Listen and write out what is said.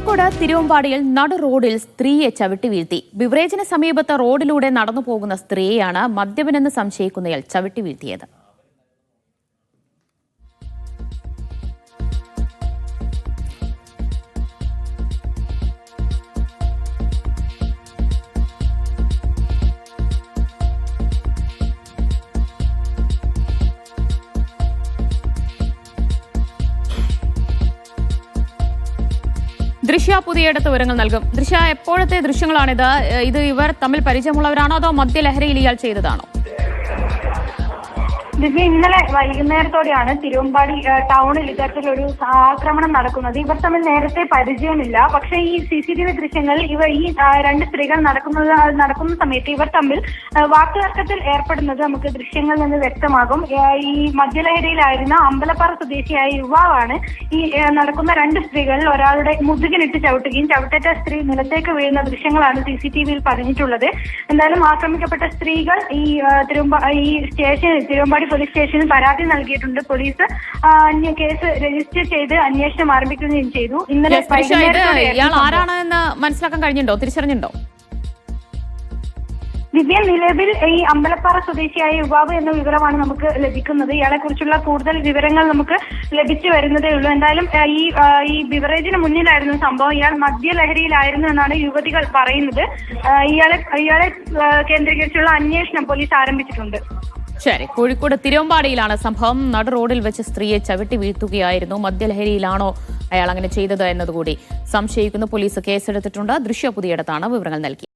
കോഴിക്കോട് തിരുവമ്പാടിയിൽ നടു റോഡിൽ സ്ത്രീയെ ചവിട്ടി വീഴ്ത്തി. ബിവറേജിന് സമീപത്ത് റോഡിലൂടെ നടന്നു പോകുന്ന സ്ത്രീയെയാണ് മദ്യപനെന്ന് സംശയിക്കുന്നയാൾ ചവിട്ടി വീഴ്ത്തിയത്. ദൃശ്യ പുതിയയിടത്ത് വിവരങ്ങൾ നൽകും. ദൃശ്യ എപ്പോഴത്തെ ദൃശ്യങ്ങളാണിത്? ഇത് ഇവർ തമ്മിൽ പരിചയമുള്ളവരാണോ? അതോ മദ്യലഹരിയിൽ ഇയാൾ ചെയ്തതാണോ? ദിവ്യ ഇന്നലെ വൈകുന്നേരത്തോടെയാണ് തിരുവമ്പാടി ടൗണിൽ ഇത്തരത്തിലൊരു ആക്രമണം നടക്കുന്നത്. ഇവർ തമ്മിൽ നേരത്തെ പരിചയമില്ല. പക്ഷേ ഈ സി സി ടി വി ദൃശ്യങ്ങൾ ഇവ ഈ രണ്ട് സ്ത്രീകൾ നടക്കുന്നത് നടക്കുന്ന സമയത്ത് ഇവർ തമ്മിൽ വാക്കുതർക്കത്തിൽ ഏർപ്പെടുന്നത് നമുക്ക് ദൃശ്യങ്ങളിൽ നിന്ന് വ്യക്തമാകും. ഈ മദ്യലഹരിയിലായിരുന്ന അമ്പലപ്പാറ സ്വദേശിയായ യുവാവാണ് ഈ നടക്കുന്ന രണ്ട് സ്ത്രീകളിൽ ഒരാളുടെ മുതുകിനിട്ട് ചവിട്ടുകയും ചവിട്ടേറ്റ സ്ത്രീ നിലത്തേക്ക് വീഴുന്ന ദൃശ്യങ്ങളാണ് സി സി ടി വിയിൽ പതിഞ്ഞിട്ടുള്ളത് എന്തായാലും ആക്രമിക്കപ്പെട്ട സ്ത്രീകൾ ഈ തിരുവമ്പാ ഈ സ്റ്റേഷനിൽ തിരുവമ്പാടി പോലീസ് സ്റ്റേഷനിൽ പരാതി നൽകിയിട്ടുണ്ട്. പോലീസ് അന്യ കേസ് രജിസ്റ്റർ ചെയ്ത് അന്വേഷണം ആരംഭിക്കുകയും ചെയ്തു. ഇന്നലെ ഇയാൾ. ആരാണ് എന്ന് മനസ്സിലാക്കാൻ കഴിഞ്ഞിട്ടുണ്ടോ? തിരിച്ചറിഞ്ഞിട്ടുണ്ടോ? ദിവ്യ നിലവിൽ ഈ അമ്പലപ്പാറ സ്വദേശിയായ യുവാവ് എന്ന വിവരമാണ് നമുക്ക് ലഭിക്കുന്നത്. ഇയാളെ കുറിച്ചുള്ള കൂടുതൽ വിവരങ്ങൾ നമുക്ക് ലഭിച്ചു വരുന്നതേ ഉള്ളൂ. എന്തായാലും ഈ ഈ ബിവറേജിന് മുന്നിലായിരുന്നു സംഭവം. ഇയാൾ മദ്യലഹരിയിലായിരുന്നു എന്നാണ് യുവതികൾ പറയുന്നത്. ഇയാളെ ഇയാളെ കേന്ദ്രീകരിച്ചുള്ള അന്വേഷണം പോലീസ് ആരംഭിച്ചിട്ടുണ്ട്. ശരി കോഴിക്കോട് തിരുവമ്പാടിയിലാണ് സംഭവം. നട റോഡിൽ വെച്ച് സ്ത്രീയെ ചവിട്ടി വീഴ്ത്തുകയായിരുന്നു. മദ്യലഹരിയിലാണോ അയാൾ അങ്ങനെ ചെയ്തത് എന്നതുകൂടി സംശയിക്കുന്നു. പോലീസ് കേസെടുത്തിട്ടുണ്ട്. ദൃശ്യ പുതിയിടത്താണ് വിവരങ്ങൾ നൽകി.